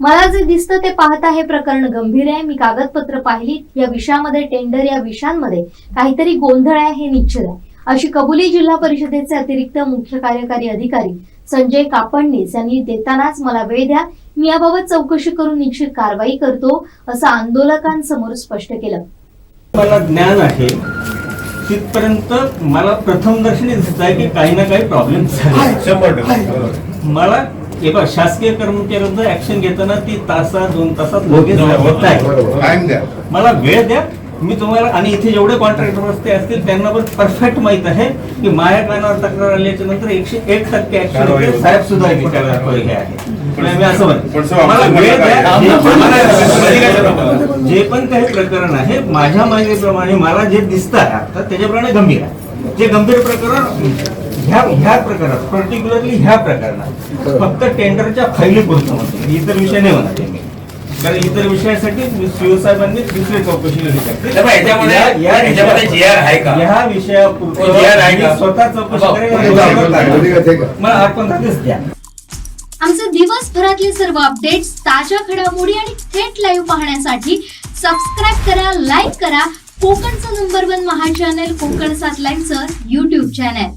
मला जे दिसतं ते पाहता हे प्रकरण गंभीर आहे. मी कागदपत्र पाहिली. या विषयामध्ये टेंडर या विषयांमध्ये काहीतरी गोंधळ आहे हे निश्चित आहे. अशी कबुली जिल्हा परिषदेचे अतिरिक्त मुख्य कार्यकारी अधिकारी संजय कापडणीस यांनी देतानाच मला वेळ द्या. मी याबाबत चौकशी करून निश्चित कारवाई करतो असं आंदोलकांसमोर स्पष्ट केलं. मला ज्ञान आहे. तिथपर्यंत मला प्रथम दर्शनी दिसत आहे की काही ना काही प्रॉब्लेम झाले. मला हे बघ शासकीय कर्मचाऱ्यांचं ऍक्शन घेताना ती तासात दोन तासात लगेच होत आहे मला वेळ द्या. मी तुम्हाला आणि इथे जेवढे कॉन्ट्रॅक्टर रस्ते असतील त्यांना पण परफेक्ट माहीत आहे की माझ्या कानावर तक्रार आल्याच्यानंतर एकशे एक टक्के. साहेब सुद्धा हे आहे. मी असं म्हणतो. पण साहेब, मला आमचं वेळ म्हणणं द्या. काय? जे पण- जे पण काही प्रकरण आहे माझ्या माहितीप्रमाणे मला जे दिसत आहे आता त्याच्याप्रमाणे गंभीर आहे. जे गंभीर प्रकरण ह्या ह्या प्रकरणात पर्टिक्युलरली ह्या प्रकरणात फक्त टेंडरच्या फायली पुरतं म्हणतो. इतर विषय नाही म्हणत मी कारण इतर विषयासाठी शिवसाहेबांनी दुसरी चौकशी या- का? ह्या विषयापुरतं का? स्वतः चौकशी हो. मला आठ पंधरा दिवस द्या. आमचे दिवसभरातले सर्व अपडेट्स ताज्या घडामोडी आणि थेट लाईव्ह पाहण्यासाठी सबस्क्राईब करा लाईक करा. कोकणचं नंबर वन महा चॅनल कोकण सात लाईव्हचं युट्यूब चॅनल